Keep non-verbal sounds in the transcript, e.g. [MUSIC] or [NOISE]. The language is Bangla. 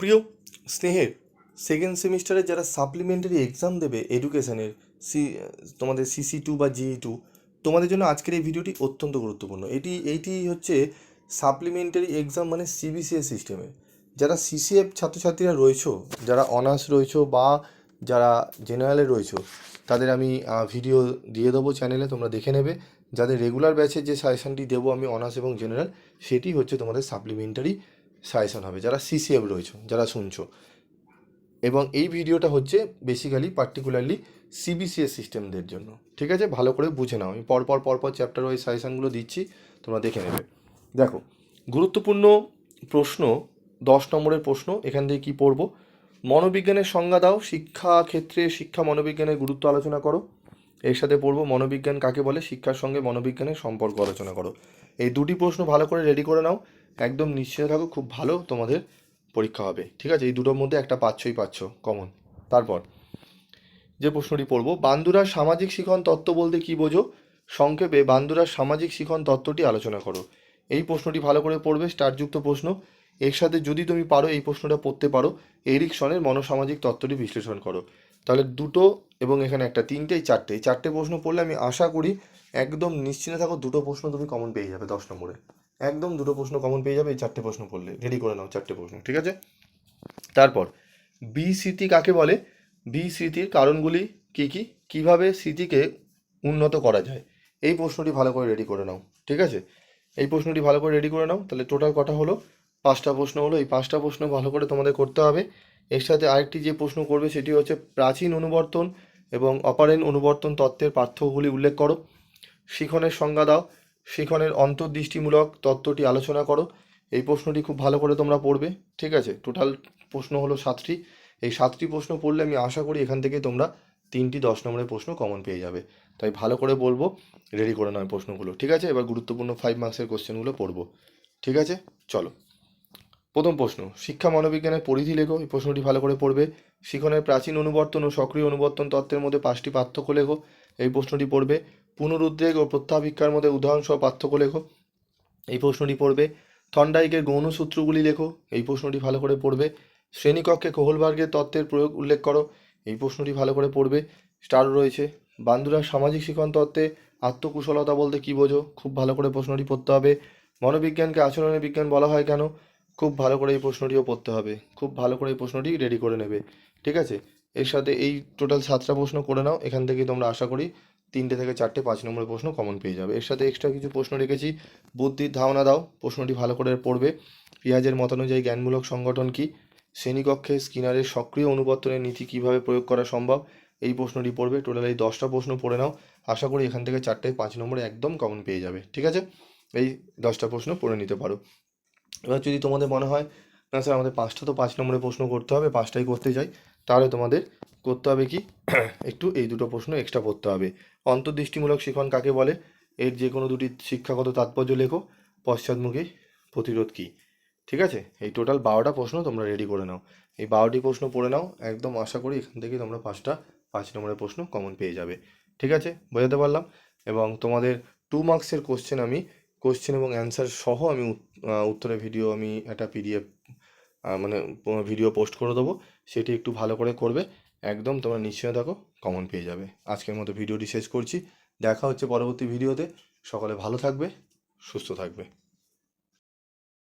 প্রিয় স্নেহের সেকেন্ড সেমিস্টারে যারা সাপ্লিমেন্টারি এক্সাম দেবে এডুকেশনের সি তোমাদের সিসি টু বা জিই টু তোমাদের জন্য আজকের এই ভিডিওটি অত্যন্ত গুরুত্বপূর্ণ। এটি, এইটি হচ্ছে সাপ্লিমেন্টারি এক্সাম মানে সিবিসিএস সিস্টেমে যারা সিসিএফ ছাত্রছাত্রীরা রয়েছো, যারা অনার্স রয়েছো বা যারা জেনারেলে রয়েছো, তাদের আমি ভিডিও দিয়ে দেবো চ্যানেলে তোমরা দেখে নেবে। যাদের রেগুলার ব্যাচের যে সাজেশনটি দেবো আমি অনার্স এবং জেনারেল সেটি হচ্ছে তোমাদের সাপ্লিমেন্টারি সাজেশন হবে, যারা সিসিএফ রয়েছে, যারা শুনছো। এবং এই ভিডিওটা হচ্ছে বেসিক্যালি পার্টিকুলারলি সিবিসিএস সিস্টেমদের জন্য। ঠিক আছে? ভালো করে বুঝে নাও। আমি পরপর পরপর চ্যাপ্টার ওয়াইজ সাজেশনগুলো দিচ্ছি, তোমরা দেখে নেবে। দেখো, গুরুত্বপূর্ণ প্রশ্ন, দশ নম্বরের প্রশ্ন, এখান থেকে কী পড়ব? মনোবিজ্ঞানের সংজ্ঞা দাও, শিক্ষা ক্ষেত্রে শিক্ষা মনোবিজ্ঞানের গুরুত্ব আলোচনা করো। এর সাথে পড়ব, মনোবিজ্ঞান কাকে বলে? শিক্ষার সঙ্গে মনোবিজ্ঞানের সম্পর্ক আলোচনা করো। এই দুটি প্রশ্ন ভালো করে রেডি করে নাও। একদম নিশ্চিত থাকো, খুব ভালো তোমাদের পরীক্ষা হবে। ঠিক আছে? এই দুটোর মধ্যে একটা পাচ্ছই পাচ্ছ কমন তারপর, যে প্রশ্নটি পড়ব বান্দুরার সামাজিক শিখন তত্ত্ব বলতে কি বোঝো? সংক্ষেপে বান্দুরার সামাজিক শিখন তত্ত্বটি আলোচনা করো। এই প্রশ্নটি ভালো করে পড়বে, স্টারযুক্ত প্রশ্ন। এর সাথে যদি তুমি পারো, এই প্রশ্নটা পড়তে পারো। এরিকসনের মনোসামাজিক তত্ত্বটি বিশ্লেষণ করো। তাহলে দুটো এবং এখানে একটা তিনটেই চারটে। চারটে প্রশ্ন পড়লে আমি আশা করি একদম নিশ্চিন্তে থাকো, দুটো প্রশ্ন তুমি কমন পেয়ে যাবে দশ নম্বরে। একদম দুটো প্রশ্ন কমন পেয়ে যাবে, এই চারটে প্রশ্ন পড়লে রেডি করে নাও চারটে প্রশ্ন, ঠিক আছে? তারপর বি স্মৃতি কাকে বলে? বি স্মৃতির কারণগুলি কি কি? কীভাবে স্মৃতিকে উন্নত করা যায়? এই প্রশ্নটি ভালো করে রেডি করে নাও, ঠিক আছে? এই প্রশ্নটি ভালো করে রেডি করে নাও, তাহলে টোটাল কটা হলো? পাঁচটা প্রশ্ন হলো। এই পাঁচটা প্রশ্ন ভালো করে তোমাদের করতে হবে। এর সাথে আরেকটি যে প্রশ্ন করবে, সেটি হচ্ছে প্রাচীন অনুবর্তন এবং অপারেন অনুবর্তন তত্ত্বের পার্থক্যগুলি উল্লেখ করো। শিখনের সংজ্ঞা দাও। শিখনের অন্তর্দৃষ্টিমূলক তত্ত্বটি আলোচনা করো। এই প্রশ্নটি খুব ভালো করে তোমরা পড়বে, ঠিক আছে? টোটাল প্রশ্ন হলো সাতটি। এই সাতটি প্রশ্ন পড়লে আমি আশা করি এখান থেকে তোমরা তিনটি দশ নম্বরের প্রশ্ন কমন পেয়ে যাবে। তাই ভালো করে বলব রেডি করে নয় প্রশ্নগুলো, ঠিক আছে? এবার গুরুত্বপূর্ণ ফাইভ মার্কসের কোশ্চেনগুলো পড়ব, ঠিক আছে? চলো। প্রথম প্রশ্ন, শিক্ষা মনোবিজ্ঞানের পরিধি লেখো, এই প্রশ্নটি ভালো করে পড়বে। শিখনের প্রাচীন অনুবর্তন ও সক্রিয় অনুবর্তন তত্ত্বের মধ্যে পাঁচটি পার্থক্য লেখো। এই প্রশ্নটি পড়বে। পুনরুদ্বেগ ও প্রত্যাভিক্ষার মধ্যে উদাহরণসহ পার্থক্য লেখো। এই প্রশ্নটি পড়বে। থন্ডাইকের গৌণ সূত্রগুলি লেখো। এই প্রশ্নটি ভালো করে পড়বে। শ্রেণীকক্ষে কোহলবার্গের তত্ত্বের প্রয়োগ উল্লেখ করো। এই প্রশ্নটি ভালো করে পড়বে। স্টার রয়েছে। বান্দুরার সামাজিক শিখন তত্ত্বে আত্মকুশলতা বলতে কী বোঝো? খুব ভালো করে প্রশ্নটি পড়তে হবে। মনোবিজ্ঞানকে আচরণের বিজ্ঞান বলা হয় কেন? খুব ভালো করে এই প্রশ্নটিও পড়তে হবে। খুব ভালো করে এই প্রশ্নটি রেডি করে নেবে। ঠিক আছে? এর সাথে এই টোটাল সাতটা প্রশ্ন করে নাও, এখান থেকে তোমরা আশা করি তিনটে থেকে চারটে পাঁচ নম্বরের প্রশ্ন কমন পেয়ে যাবে। এর সাথে এক্সট্রা কিছু প্রশ্ন রেখেছি বুদ্ধির ধারণা দাও, প্রশ্নটি ভালো করে পড়বে। পেঁয়াজের মতানুযায়ী জ্ঞানমূলক সংগঠন কি? শ্রেণীকক্ষে স্কিনারের সক্রিয় অনুবর্তনের নীতি কীভাবে প্রয়োগ করা সম্ভব? এই প্রশ্নটি পড়বে টোটাল এই দশটা প্রশ্ন পড়ে নাও, আশা করি এখান থেকে চারটে পাঁচ নম্বরে একদম কমন পেয়ে যাবে, ঠিক আছে? এই দশটা প্রশ্ন পড়ে নিতে পারো। এবার যদি তোমাদের মনে হয়, না স্যার আমাদের পাঁচটা তো পাঁচ নম্বরে প্রশ্ন করতে হবে, পাঁচটাই করতে চাই তাহলে তোমাদের করতে হবে কি? [CLEARS THROAT] একটু এই দুটো প্রশ্ন এক্সট্রা পড়তে হবে। অন্তর্দৃষ্টিমূলক শিখন কাকে বলে? এর যে কোনো দুটি শিক্ষাগত তাৎপর্য লেখো। পশ্চাৎমুখী প্রতিরোধ কী? ঠিক আছে? এই টোটাল বারোটা প্রশ্ন তোমরা রেডি করে নাও। এই বারোটি প্রশ্ন পড়ে নাও। একদম আশা করি এখান থেকে তোমরা পাঁচটা, পাঁচ নম্বরের প্রশ্ন কমন পেয়ে যাবে। ঠিক আছে? বোঝাতে পারলাম? এবং তোমাদের টু মার্কসের কোশ্চেন আমি কোশ্চেন এবং অ্যান্সার সহ আমি উত- উত্তরের ভিডিও আমি একটা পিডিএফ মানে ভিডিও পোস্ট করে দেবো। সেটি একটু ভালো করে করবে। একদম তোমরা নিশ্চয় থাকো কমন পেয়ে যাবে। আজকের মতো ভিডিওটি শেষ করছি। দেখা হচ্ছে পরবর্তী ভিডিওতে সকলে ভালো থাকবে, সুস্থ থাকবে।